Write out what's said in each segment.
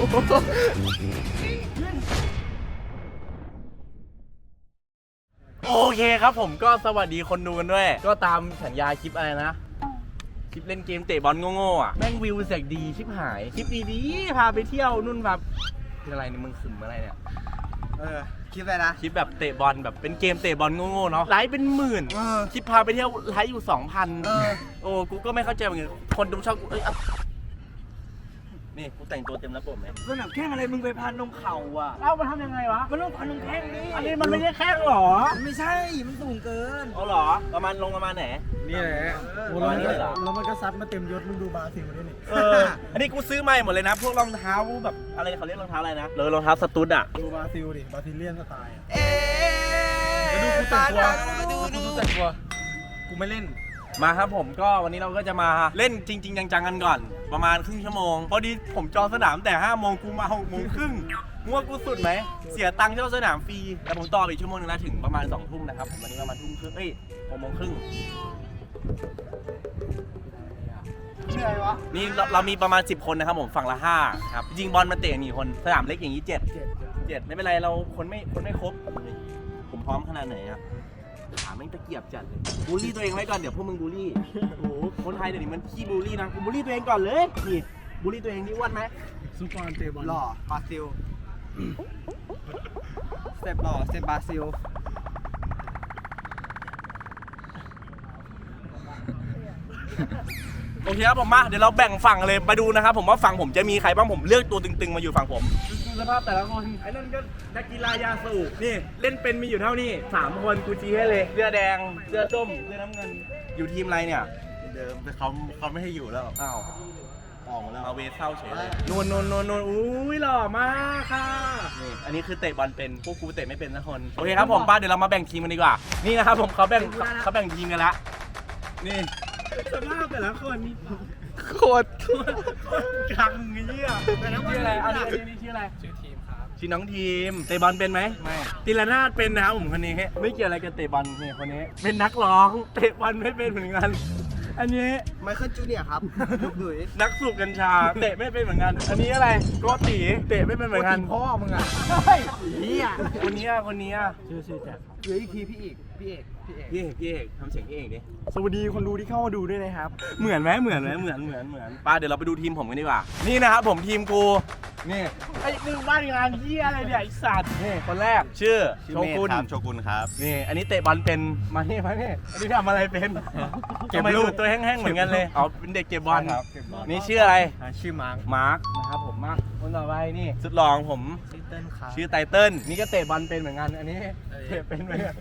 Oh, oh, oh. เคครับผมก็สวัสดีคนดูกันด้วย ก็ตามสัญญาคลิปอะไรนะ คลิปเล่นเกมเตะบอลโง่ๆอะ แม่งวิวแสกดีชิบหาย คลิปดีๆพาไปเที่ยวนู่นแบบคืออะไรเนี่ยมึงขึมอะไรเนี่ย เออคิดอะไรนะ คลิปแบบเตะบอลแบบเป็นเกมเตะบอลโง่ๆเนาะไลฟ์เป็นหมื่น เออ คลิปพาไปเที่ยวไลฟ์อยู่สองพันเออ โอ้กูก็ไม่เข้าใจเหมือนกันคนดูชอบกูเอ้ยอะ นี่กูแต่งตัวเต็มระบบไหมสนามแข่งอะไรมึงไปพันนมเข่าอะเอ้ามันทำยังไงวะ มันต้องพันนมแข้งดิอันนี้มันไม่ใช่แข้งหรอมันไม่ใช่ มันสูงเกินเอาเหรอ ประมาณลงประมาณไหน นี่แหละโอ้โอ้โหแล้วมันก็เหรอแล้วมันก็ซัดมาเต็มยศมึงดูบราซิลด้วยนี่เออ อันนี้กูซื้อใหม่หมดเลยนะ พวกรองเท้าแบบอะไรเขาเรียกรองเท้าอะไรนะเลยรองเท้าสตูดอะดูบราซิลดิบราซิเลียนสไตล์อะเอ๊ดูกูแต่งตัวกูแต่งตัว กูไม่เล่น มาครับผมก็วันนี้เราก็จะมาเล่นจริง ๆ จังๆกันก่อน ประมาณครึ่งชั่วโมง พอดีผมจองสนามแต่5โมงกูมา6โมงครึ่งมั่วกูสุดไหม เสียตังค์เช่าสนามฟรีแต่ผมต่อไปอีกชั่วโมงนึงนะถึงประมาณ2ทุ่มนะครับผมวันนี้ประมาณทุ่มครึ่งเอ้ย6โมงครึ่งชื่ออะไรวะนี่เราเรามีประมาณ 10 คนนะครับผมฝั่งละ5ครับจริงบอลมันเตะกันกี่คนสนามเล็กอย่างนี้7เจ็ดเจ็ดไม่เป็นไรเราคนไม่คนไม่ครบผมพร้อมขนาดไหนอะ ขาแม่งตะเกียบจัดเลยบูลลี่ตัวเองไว้ก่อนเดี๋ยวพวกมึงบูลลี่โอ้โหคนไทยเดี๋ยวนี้มันขี้บูลลี่นะกูบูลลี่ตัวเองก่อนเลยนี่บูลลี่ตัวเองนี่อ้วนไหมซุปเปอร์เตะบอลหล่อบราซิลสเต็ปหล่อสเต็ปบราซิลโอเคครับผมมาเดี๋ยวเราแบ่งฝั่งเลยมาดูนะครับผมว่าฝั่งผมจะมีใครบ้างผมเลือกตัวตึงๆมาอยู่ฝั่งผมดู สภาพแต่ละคนไอ้นั่นก็นักกีฬายาสูบนี่เล่นเป็นมีอยู่เท่านี้สามคนกูชี้ให้เลยเสื้อแดงเสื้อส้มเสื้อน้ำเงิน อยู่ทีมอะไรเนี่ยเดิมแต่เขาเขาไม่ให้อยู่แล้วอ้าวออกมาแล้วเอาเวสเศร้าเฉยเลยนวลนวลนวลนวลอุ้ยหล่อมากค่ะนี่อันนี้คือเตะบอลเป็นพวกกูเตะไม่เป็นสักคนโอเคครับผมป้าเดี๋ยวเรามาแบ่งทีมกันดีกว่า นี่นะครับผมเขาแบ่งเขาแบ่งทีมกันละนี่สภาพแต่ละคนนี่ โคตรกังเงี้ยชื่ออะไรอันนี้อันนี้ชื่ออะไร ชื่อทีมครับ ชื่อน้องทีม เตะบอลเป็นไหมไม่ตีละนาดเป็นนะครับผมคนนี้ ไม่เกี่ยวอะไรกับเตะบอลนี่คนนี้ เป็นนักร้อง เตะบอลไม่เป็นเหมือนกัน อันนี้ไมเคิลจูเนียร์ครับลูกดุยนักสูบกัญชา เตะไม่เป็นเหมือนกัน อันนี้อะไรโกตีเตะไม่เป็นเหมือนกันพ่อมึงอะเฮียคนนี้อะคนนี้อะชื่อชื่อแจ็คครับเหลืออีกทีพี่เอกพี่เอก พี่เอกพี่เอกพี่เอกทำเสียงพี่เอกดิสวัสดีคนดูที่เข้ามาดูด้วยนะครับ เหมือนไหมเหมือนไหมเหมือนเหมือนเหมือนป้าเดี๋ยวเราไปดูทีมผมกันดีกว่า นี่นะครับผมทีมกูนี่ไอ้มึงบ้านงานเฮียอะไรเนี่ยไอ้สัตว์นี่คนแรกชื่อชื่อโชเมธกุนครับโชกุนครับนี่อันนี้เตะบอลเป็นมานี่มานี่อันนี้ทำอะไรเป็นเก็บทำไมลูกดูตัวแห้งๆเหมือนกันเลยอ๋อเป็นเด็กเก็บบอลครับเก็บบอลนี่ชื่ออะไรอ่าชื่อมาร์คมาร์คนะครับผมมาร์คคนต่อไปนี่สุดหล่อของผมชื่อเติ้ลครับชื่อไตเติ้ลนี่ก็เตะบอลเป็นเหมือนกันอันนี้เตะเป็นไหมเนี่ย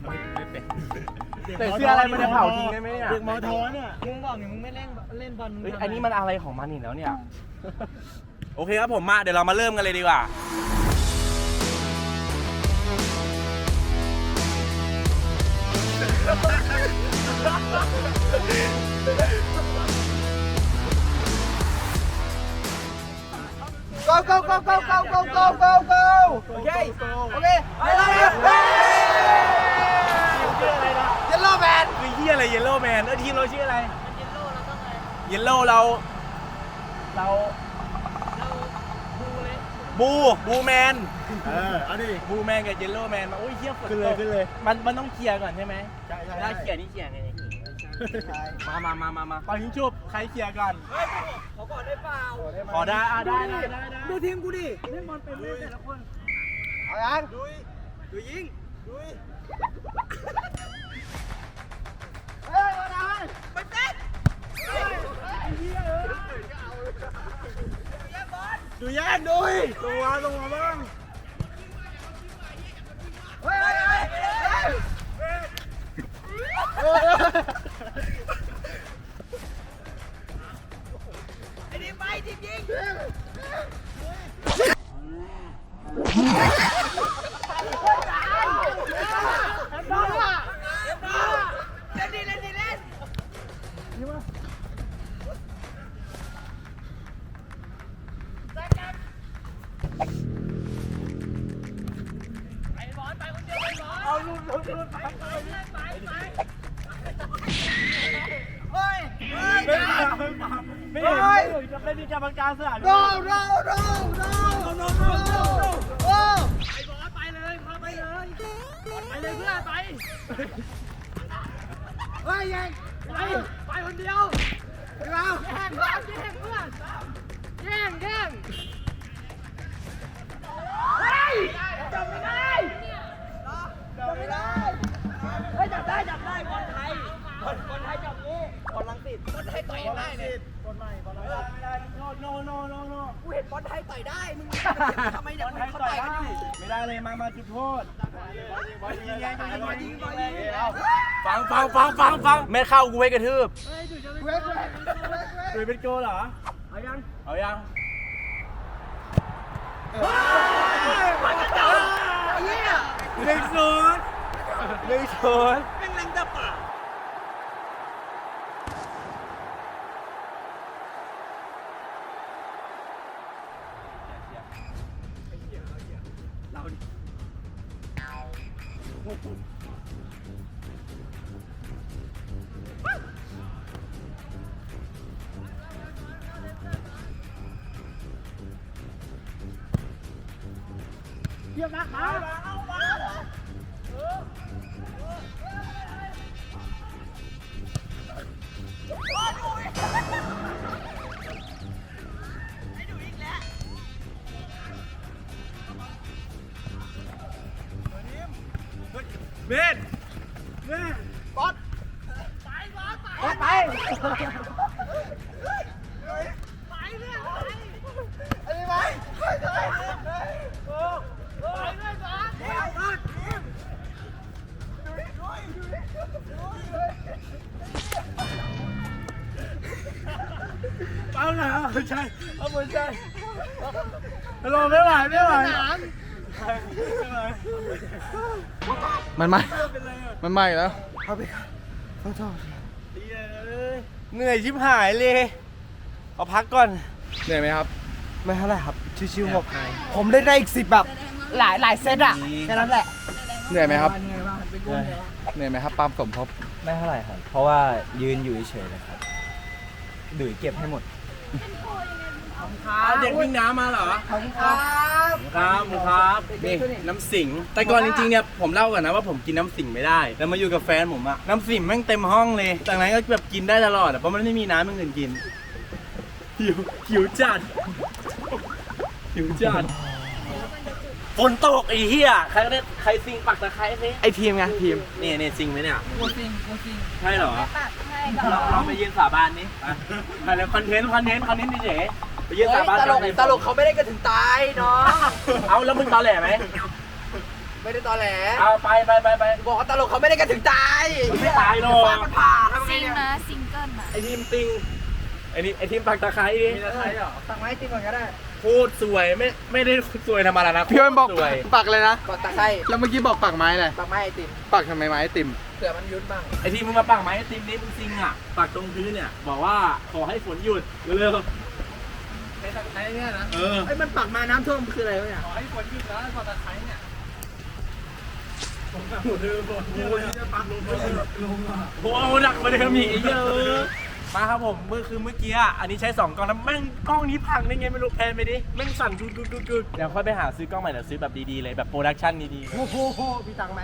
แต่เสื้ออะไรมันจะเผาทิ้งได้ไหมเนี่ยเด็กมอทอเนี่ยมึงบอกอย่างมึงไม่เล่นเล่นบอลมึงเฮ้ยทำไอันนี้มันอะไรของมันอีกแล้วเนี่ยโอเคครับผมมาเดี๋ยวเรามาเริ่มกันเลยดีกว่า go go go go go go go go go โอเค โอเคไปเลยเยลโล่แมนคือเฮียอะไรเยลโล่แมนเออทีมเราชื่ออะไร เยลโล่เรา เราบูบูแมน เออเอาดิบูแมนกับเยลโล่แมนมาโอ้ยเฮียฝนขึ้นเลยตกขึ้นเลย มันมันต้องเคลียร์ก่อนใช่ไหมใช่ใช่ได้เคลียร์นี่เคลียร์ไง มามามามามาปล่อยยิงชุบใครเคลียร์ก่อนขอก่อนได้เปล่าขอได้อะได้ได้ได้ได้ดูทีมกูดิเล่นบอลเป็นเล่นแต่ละคนเอายังดุยดุยยิงดุยเฮ้ยมาได้ไปเต้นดูแย่งดุยตัวตัวบ้าง ไม่เข้ากูไว้กระทืบเว้ยเว้ยเว้ยตุยเป็นโกเหรอ เอายัง เอายังมันจะจับไอ้เหี้ยหนึ่งศูนย์หนึ่งศูนย์แม่งแรงจับปาก เยี่ยมนะครับ เอาหน่อยเอาใช่เอาบนใช่รอไม่ไหวไม่ไหวมันไม่มันไม่แล้วเหนื่อยชิบหายเลย เอาพักก่อน เหนื่อยไหมครับ ไม่เท่าไหร่ครับ ชิวๆหกผมได้ได้อีกสิบแบบ หลายหลายเซตอะแค่นั้นแหละ เหนื่อยไหมครับ เหนื่อยไหมครับปาล์มสมภพไม่เท่าไหร่ครับ เพราะว่ายืนอยู่เฉยๆเลยครับ ดุยเก็บให้หมดเด็กวิ่งน้ำมาเหรอขอบคุณครับครับหมูครับนี่น้ำสิง แต่ก่อนจริงๆเนี่ยผมเล่าก่อนนะว่าผมกินน้ำสิงไม่ได้ แล้วมาอยู่กับแฟนผมอะน้ำสิงแม่งเต็มห้องเลยจากนั้นก็แบบกินได้ตลอดอะเพราะมันไม่มีน้ำอย่างอื่นกินหิวหิวจัดหิวจัดฝนตกไอ้เหี้ยใครได้ใครสิงปักตะไคร้สิไอทีมไงทีมนี่นี่จริงไหมเนี่ยกูซิงกูซิงใช่เหรอ เราเราไปยืนสาบานนี้ไปแล้วคอนเทนต์คอนเทนต์คอนเทนต์เฉยๆไปยืนสาบานตลกในตลกเขาไม่ได้กันถึงตายน้องเอาแล้วมึงตอแหลไหมไม่ได้ตอแหลเอาไปไปไปไปบอกว่าตลกเขาไม่ได้กันถึงตายไม่ตายหรอกฟ้ามันผ่าทำไงซิงเนี่ยนะซิงเกิลนะไอทีมติงไอนี่ไอทีมปักตะไคร้ดิมีตะไคร้เหรอตักไม้ติมก่อนก็ได้ พูดสวยไม่ไม่ได้สวยธรรมดานะพี่เอิญบอกสวยปักเลยนะก่อนตะไคร้แล้วเมื่อกี้บอกปักไม้เลยตักไม้ไอติมปักทำไมไม้ไอติม เผื่อมันยุดบ้างไอทีมมึงมาปักไหมไอทีมนี้มึงซิงอะปักตรงพื้นเนี่ยบอกว่าขอให้ฝนหยุดเร็วไอ้ตะไคร้เนี่ยนะๆเออไอ้มันปักมาน้ำท่วมคืออะไรวะเนี่ยขอให้ฝนหยุดแล้วขอตะไคร้เนี่ยผมกับหัวเรือฝนโอ้ยจะปักลงมาลงอะโอ้โหหนักกว่าเดิมอีกไอ้เยอะ มาครับผมเมื่อคือเมื่อกี้อะอันนี้ใช้สองกล้องแล้วแม่งกล้องนี้พังได้ไงไม่รู้แพนไปดิแม่งสั่นดุดดุดดุดดุดเดี๋ยวค่อยไปหาซื้อกล้องใหม่เดี๋ยวซื้อแบบดีๆเลยแบบโปรดักชั่นดีๆ โอ้โหพี่ตังค์ไหม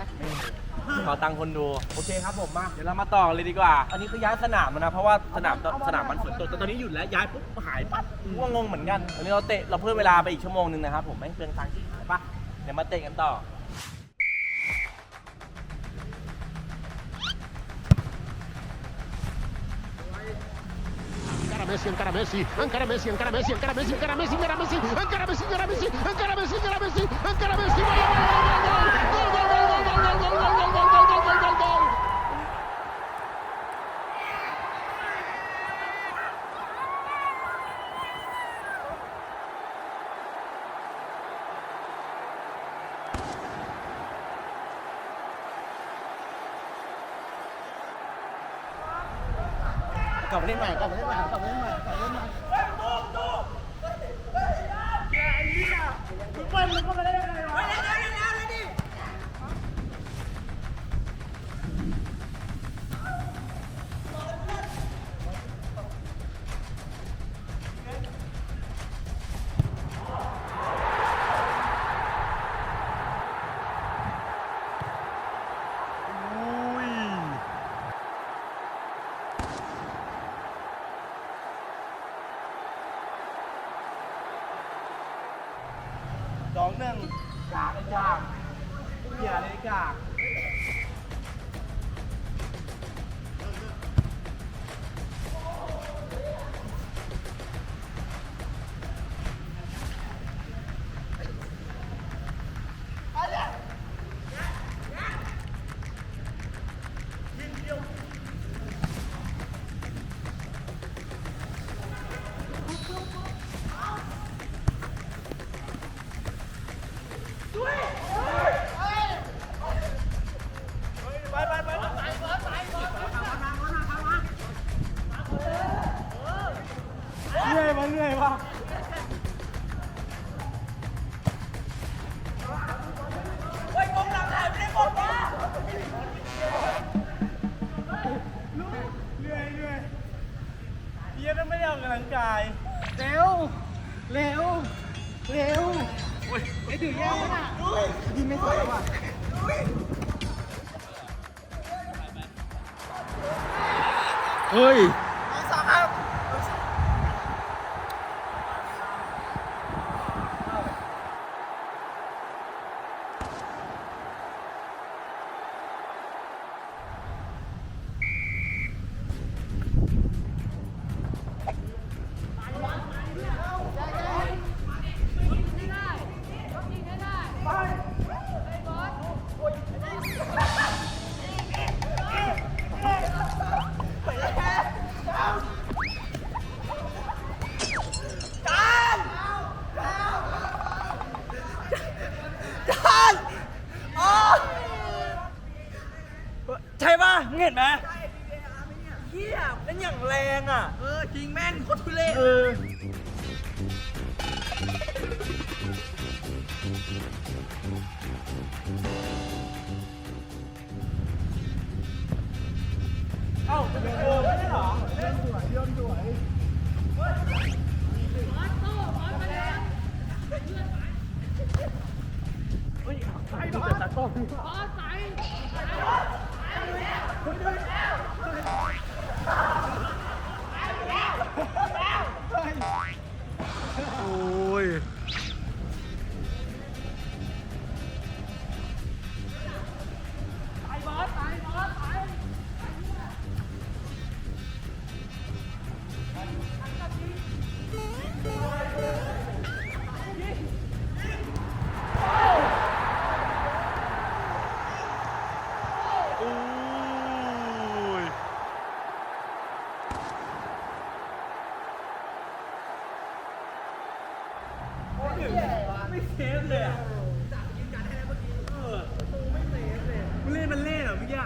ขอตังค์คนดูโอเคครับผมมาเดี๋ยวเรามาต่อเลยดีกว่า อันนี้คือย้ายสนามแล้วนะเพราะว่าสนามสนามมันฝนตกแต่ตอนนี้หยุดแล้วย้ายปุ๊บหายปั๊บกูก็งงเหมือนกันอันนี้เราเตะเราเพิ่มเวลาไปอีกชั่วโมงหนึงนะครับผมไม่เปลืองตังค์ที่หายปะเดี๋ยวมาเตะกันต่อ encara Messi, encara Messi, encara Messi, encara Messi, encara Messi, encara Messi, encara Messi, encara Messi, encara Messi, encara Messi, encara Messi, encara Messi, gol, gol, กลับมาเล่นใหม่กลับมาเล่นใหม่กลับมาเล่นใหม่กลับมาเล่นใหม่ 哎 เอ้าเดินเดินไม่ได้เหรอเดินสวยเดินสวยเฮ้ยใครโดนตัดต้นึ่งไม่เซฟเลยอะจับยืนการให้แล้วเมื่อกี้เออตูไม่เซฟเลยเล่นมันเล่นเหรอเมื่อกี้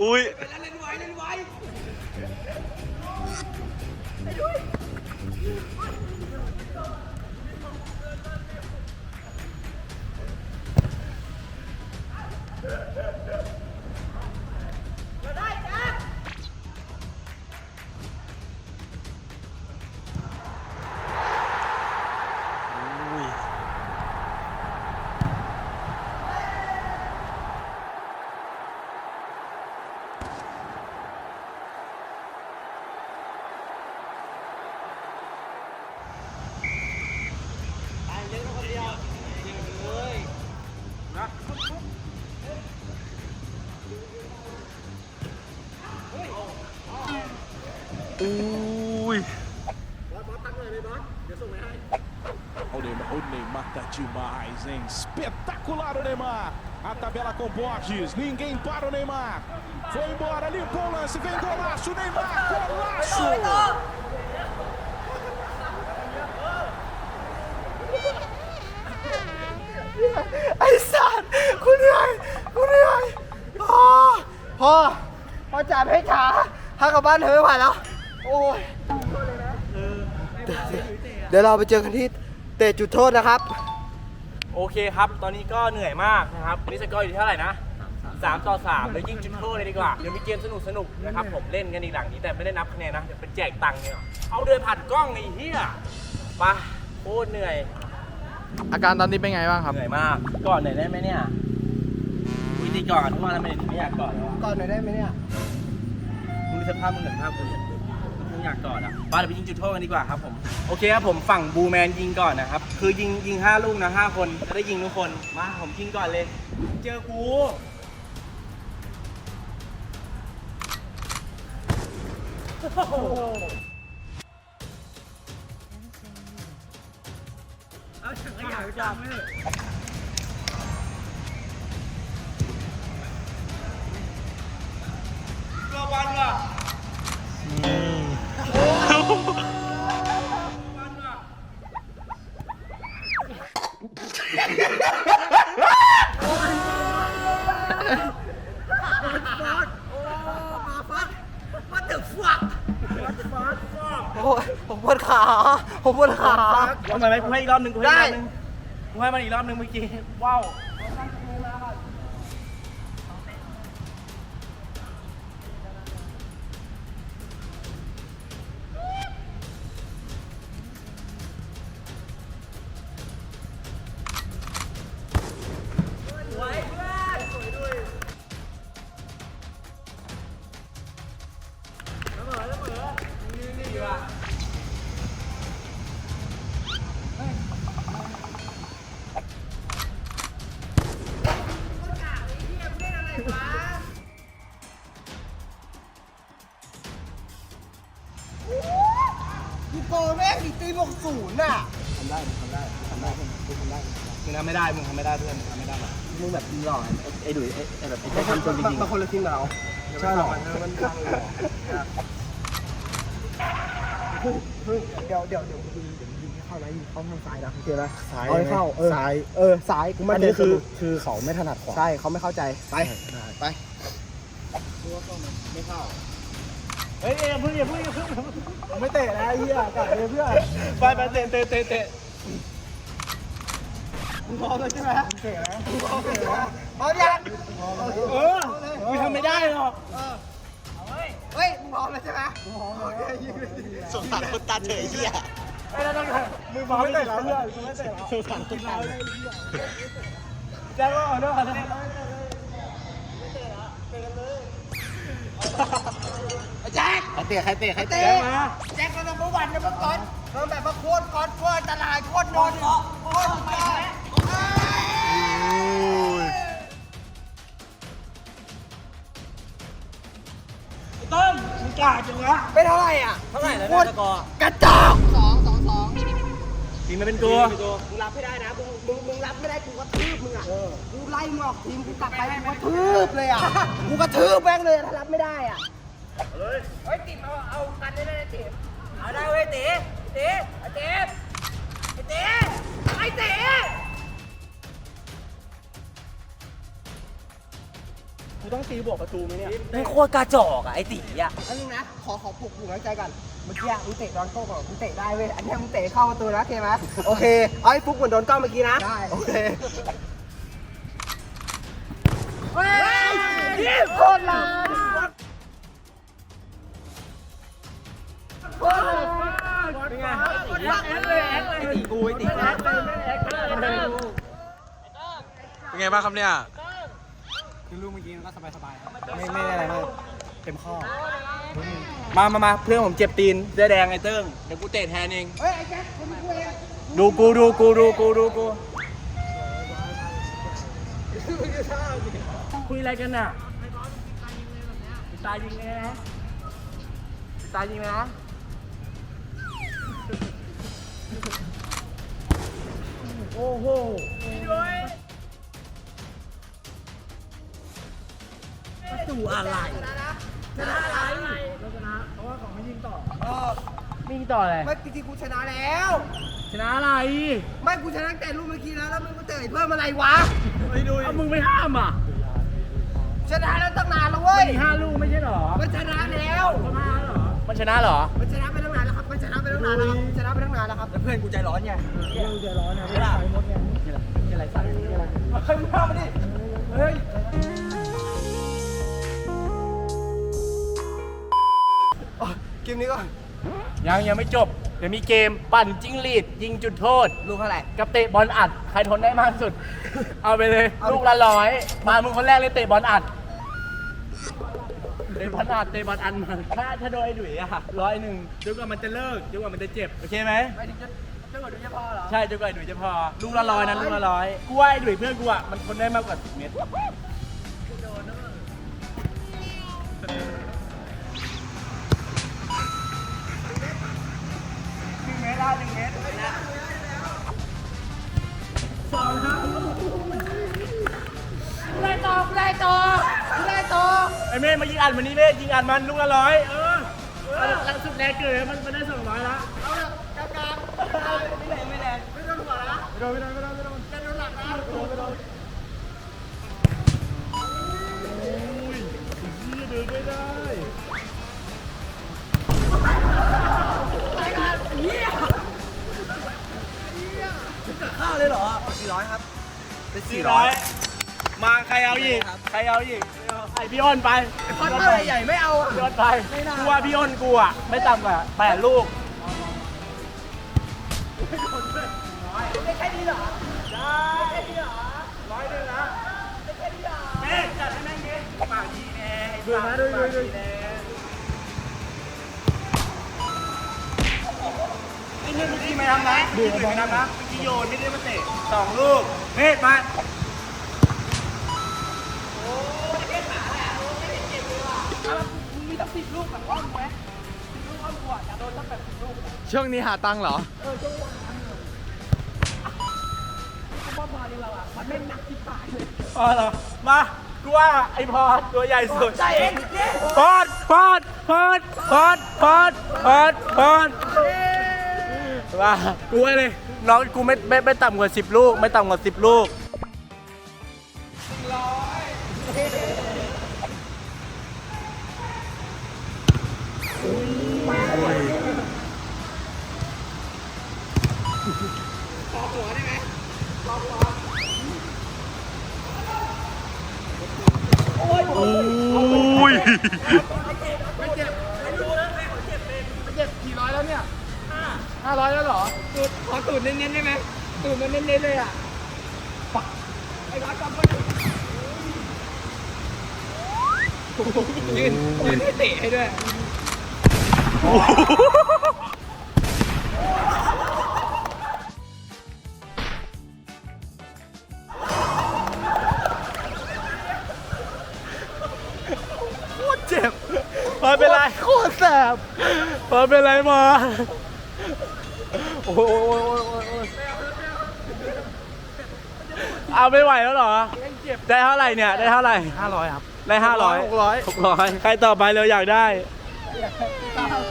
อุ้ยเล่นไวเล่นไวเ demais, hein? Espetacular o Neymar. A tabela com Borges. Ninguém para o Neymar. Foi embora, limpou o lance. Vem golaço, Neymar. Golaço! ไอ้สัตว์กูเหนื่อยกูเหนื่อยพอพอพอจับให้ช้าถ้ากลับบ้านเธอไม่ไหวแล้ว โอ้ยเดี๋ยวเราไปเจอกันที่เตะจุดโทษนะครับ โอเคครับ ตอนนี้ก็เหนื่อยมากนะครับนี่สกอร์อยู่ที่เท่าไหร่นะ 3 ต่อ 3 แล้วยิงจุดโทษเลยดีกว่า เดี๋ยวมีเกมสนุกสนุกๆนะครับ ผมเล่นกันอีกหลังนี้แต่ไม่ได้นับคะแนนนะ เดี๋ยวเป็นแจกตังค์เนี่ยเอาเดินผ่านกล้องไอ้เหี้ยไปะโคตรเหนื่อย อาการตอนนี้เป็นไงบ้างครับ เหนื่อยมาก ก่อนหน่อยได้ไหมเนี่ยวิธีก่อนทุกวันทำไมถึงไม่อยากก่อนวะก่อนหน่อยได้ไหมเนี่ย มึงดูสภาพมึงเหมือนภาพกูเนี่ยมึง อยากก่อนอะไปเดี๋ยวไปยิงจุดโทษกันดีกว่าครับผม โอเคครับผมฝั่งบูแมนยิงก่อนนะครับ คือยิงยิงห้าลูกนะห้าคนจะได้ยิงทุกคน มาผมยิงก่อนเลย เจอกูตัวบอลว่ะโอ้ย ผมปวดขา ผมปวดขาเอาหน่อยไหมกูให้อีกรอบหนึ่งกูให้อีกรอบหนึ่งกูให้มันอีกรอบหนึ่งเมื่อกี้ว้าว ไม่ได้มึงทำไม่ได้เพื่อนมึงทำไม่ได้หรอกมึงแบบดีหรอไอ้ดุยไอ้แบบไอ้บางคนทำจนจริงบางคนละทีมกับเราใช่หรอเดี๋ยวเดี๋ยวเดี๋ยวยิงเดี๋ยวยิงเข้านะยิงเข้าทางซ้ายนะโอเคไหมซ้ายเข้าเออซ้ายเออซ้ายอันนี้คือคือเขาไม่ถนัดขวาใช่เขาไม่เข้าใจไปไปไม่เฮ้ยอย่าเพิ่อย่าเพิ่อย่าเพิ่งผมไม่เตะนะไอ้เหี้ยกลับเลยเพื่อนไปไปเตะเตะเตะ พร้อมแล้วใช่ไหมเตะนะมึงพร้อมเตะนะพร้อมยังเออมึงทำไม่ได้หรอกเฮ้ยมึงพร้อมแล้วใช่ไหมโอเคยิงเลยสงสารคนตาเฉยเหี้ยมึงพร้อมไม่เตะแล้วเพื่อนไม่เตะแล้วสงสารคนตาเฉยแจ็คก็เอาด้วยกันนะแจ็คใครเตะใครเตะใครเตะเตะแจ็คก็ต้องมาวันนะเมื่อก่อน ออแบบว่าโคตรก้อนโคตรตลาดโคตรนอนโคตรไปแล้วต้นมึงกล้าจังวะไม่เท่าไหร่อะเท่าไหร่แล้วเนี่ยตรสกอกระจอกสองสองสองทีมมันเป็นตัวมึงรับไม่ได้นะมึงมึงมึงรับไม่ได้กูกระทืบมึงอะกูไล่มึงออกทีมกูกลับไปกูกระทืบเลยอะกูกระทืบแม่งเลยถ้ารับไม่ได้อะเฮ้ยติดเอาเอากันได้เลยติดเอาได้เว้ยติ ดติดไอ้ติดไอ้ติดไอ้ติดกูต้องตีบวกประตูไหมเนี่ยเป็นโคตรกระจอกอะไอตีอะอันนึงนะ ขอขอปลุกปลุกน้ำใจก่อนเมื่อกี้มึงเตะโดนโต้ก่อนมึงเตะได้เว้ย อันนี้มึงเตะเข้าประตูนะโอเคไหมโอเค เอาให้ฟุกเหมือนโดนกล้องเมื่อกี้นะ ได้ โอเคเฮ้ยยี่โคตรลายโคตรลา เป็นไงแอคเลยแอคเลยตีกูไอ้ตีแอคเลยแอคเลยเป็นไงบ้างครับเนี่ยคือลูกเมื่อกี้มันก็สบายสบายไม่ไม่อะไรมากเต็มข้อ มามามาเพื่อนผมเจ็บตีนเสื้อแดงไอ้เติ้งเดี๋ยวกูเตะแทนเองเฮ้ยไอ้แจ็คคนกูเองดูกูดูกูดูกูดูกูคุยอะไรกันน่ะตายยิงเลยนะตตาจริงเลยนะ โอ้โหประตูอะไรชนะอะไรเราชนะเพราะว่าเขาไม่ยิงต่อไม่ยิงต่อเลยไม่จริงๆกูชนะแล้ว ชนะอะไรไม่กูชนะตั้งแต่ลูกเมื่อกี้แล้วแล้วมึงมาเตะเพิ่มอะไรวะเอามึงไม่ห้ามอะชนะแล้วตั้งนานแล้วเว้ยมีห้าลูกไม่ใช่หรอมันชนะแล้วมันชนะเหรอมันชนะไปตั้งนานแล้วครับ มันชนะไปตั้งนานแล้วครับชนะไปตั้งนานแล้วครับเพื่อนกูใจร้อนไงเพื่อนกูใจร้อนไงไม่ได้มดไงนี่อะไรสั่นี่อะไรเฮ้ยมึงเข้ามาดิเฮ้ยเกมนี้ก่อนยังยังไม่จบ เดี๋ยวมีเกมปั่นจิ้งหรีด ยิงจุดโทษ ลูกเท่าไหร่กับเตะบอลอัด ใครทนได้มากสุด เอาไปเลย ลูกละร้อย มามึงคนแรกเลยเตะบอลอัด เตะบอลอัดเตะบอลอัดมาถ้าถ้าโดนไอ้ดุ๋ยอะร้อยหนึ่งจนกว่ามันจะเลิกจนกว่ามันจะเจ็บโอเคไหมไม่ถึงจะจะกดดูจะพอเหรอใช่จนกว่าไอ้ดุ๋ยจะพอลูกละร้อยนะลูกละร้อยกูว่าไอ้ดุ๋ยเพื่อนกูอะมันทนได้มากกว่าสิบเมตรได้ต่อ ได้ต่อได้ต่อไอ้เมฆมายิงอัดวันนี้เมฆยิงอัดมันลูกละร้อยเออเออหลังสุดแรงเกินมันมันได้สองร้อยละเอาละกลางกลางไม่แรงไม่แรงไม่ต้องหัวนะไม่โดนไม่โดนไม่โดนไม่โดนจะโดนหลักนะโดนไม่โดนโอ้ยยี่เดินไม่ได้ข้าวเลยเหรอสี่ร้อยครับสี่ร้อย มาใครเอาอีกใครเอาอีกไอพี่อ้นไปพอตเตอร์ใหญ่ๆไม่เอาอะพี่อ้นไปกูว่าพี่อ้นกูอะไม่ต่ำกว่าแปดลูกได้แค่นี้เหรอร้อยหนึ่งนะเมฆจัดให้แม่งดิปากดีแน่ดูนะดูดูดูไอ้เนี่ยเมื่อกี้ไม่ทำนะดูไม่ทำนะเมื่อกี้โยนไม่ได้มาเตะสองลูกเมฆมา ช่วงนี้หาตังค์เหรอพอเหรอมากูว่าไอพอดตัวใหญ่สุดใจเองพอดพอดพอดพอดพอดพอดพอดมากูไว้เลยน้องกูไม่ไม่ไม่ต่ำกว่าสิบลูก ไม่ต่ำกว่า สิบลูกอุ้วเนี่ยห้าร้อยแล้วเหรอตูดขอตูดเน้นๆได้ไหมตูดมันเน้นๆเลยอะไอ้ร้อยกำก็ยืนยืนให้เตะให้ด้วย อเป็นไรมา โอ้โหเอาไม่ไหวแล้วเหรอ ได้เท่าไหร่เนี่ย ได้เท่าไหร่ ห้าร้อยครับ ได้ห้าร้อยหกร้อยหกร้อยใครต่อไปเราอยากได้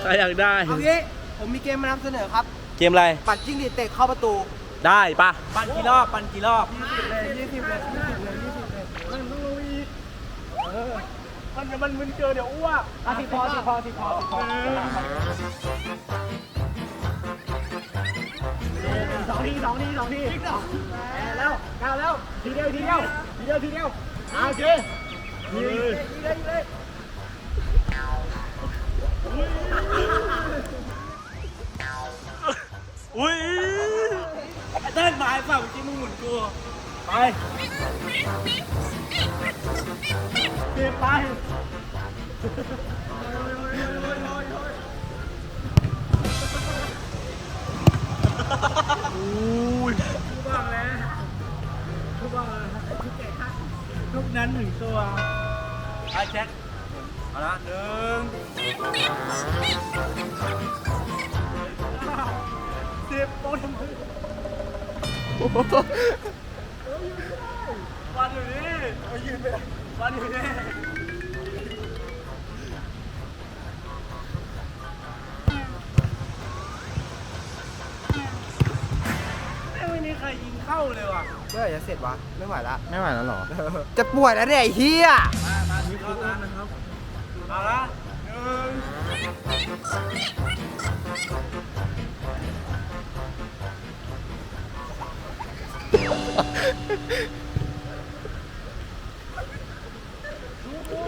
ใครอยากได้ เอางี้ผมมีเกมมานำเสนอครับ เกมอะไร ปัดจิ้งหรีดเตะเข้าประตู ได้ปะปันกี่รอบ ปันกี่รอบมัน มันมันเจอเดี๋ยวอ้วกอะสิพอสิพอสิพอสิพอสองทีสองทีสองทีแล้วก้าวแล้วทีเดียวทีเดียวทีเดียวทีเดียวเอาโอเคยิงเลยยิงเลยยิงเลยอุ้ยไอ้เต้นมาไอ้ฝั่งเมื่อกี้มึงหมุนกู ไปเปลี่ยนไปอุ้ยกูบอกแล้วกูบอกแล้วทุกแก่ทุกนั้นหนึ่งตัวไอ้แจ็คเอาละหนึ่งสิบโอ้ย วันอยู่นี่เอายืนไปวันอยู่นี่ไม่มีใครยิงเข้าเลยว่ะ เมื่อไหร่จะเสร็จวะ ไม่ไหวละ ไม่ไหวแล้วหรอ จะป่วยแล้วเนี่ยไอ้เฮียเอาละหนึ่ง フフ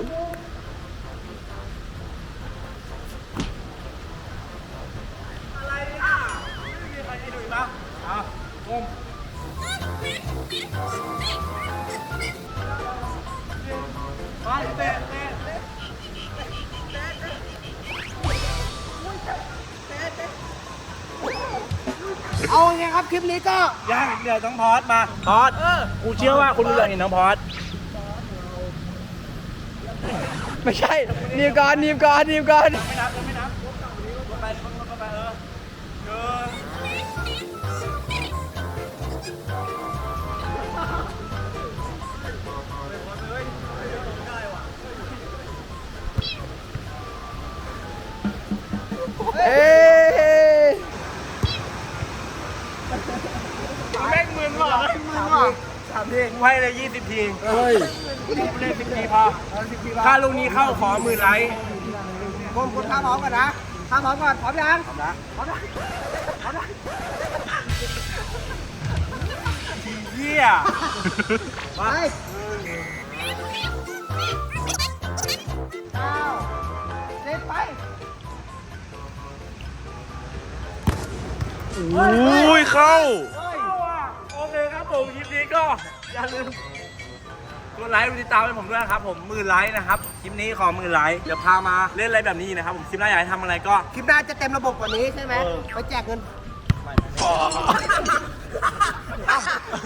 フ。 เอาไงครับคลิปนี้ก็ยังเดี๋ยวต้องพอดมาพอดกูเชื่อว่าคุณรู้เรื่องนี้น้องพอดไม่ใช่นีบก่อนนีบก่อนนีบก่อนไม่นับยังไม่นับ ทีกูให้เลยยี่สิบทีเฮ้ยกูเล่นสิบทีพอถ้าลูกนี้เข้าขอหมื่นไลค์ผมคุณท่าพร้อมก่อนนะท่าพร้อมก่อนพร้อมยังพร้อมนะเยี่ยไปเก้าสิบไปอุ้ยเข้าโอเคครับผมคลิปนี้ก็ อย่าลืมกดไลค์กดติดตามให้ผมด้วยนะครับ ผมหมื่นไลค์นะครับ คลิปนี้ขอหมื่นไลค์ เดี๋ยวพามาเล่นอะไรแบบนี้นะครับ ผมคลิปหน้าอยากให้ทำอะไรก็ คลิปหน้าจะเต็มระบบกว่านี้ใช่ไหมเออ ไปแจกเงิน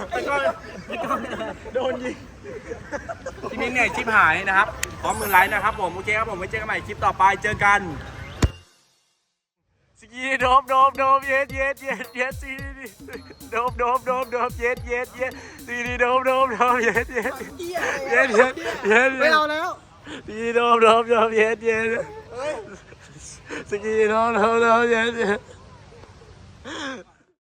ไอ้ก้อนไอ้ก้อนโดนยิงทีนี้เนี่ยชิปหายนะครับพร้อมมือไลค์นะครับผม โอเคครับผมไว้เจอกันใหม่คลิปต่อไป เจอกันสกีโดบโดบโดบเย็ดเย็ดเย็ดเย็ดซีดี โดมโดมโดมโดมเย็ดเย็ดเย็ดดีดีโดมโดมโดมเย็ดเย็ดเย็ดเย็ดเย็ดไม่เอาแล้วซีดีโดมโดมโดมเย็ดเย็ดสกีโดมโดมโดมเย็ดเย็ด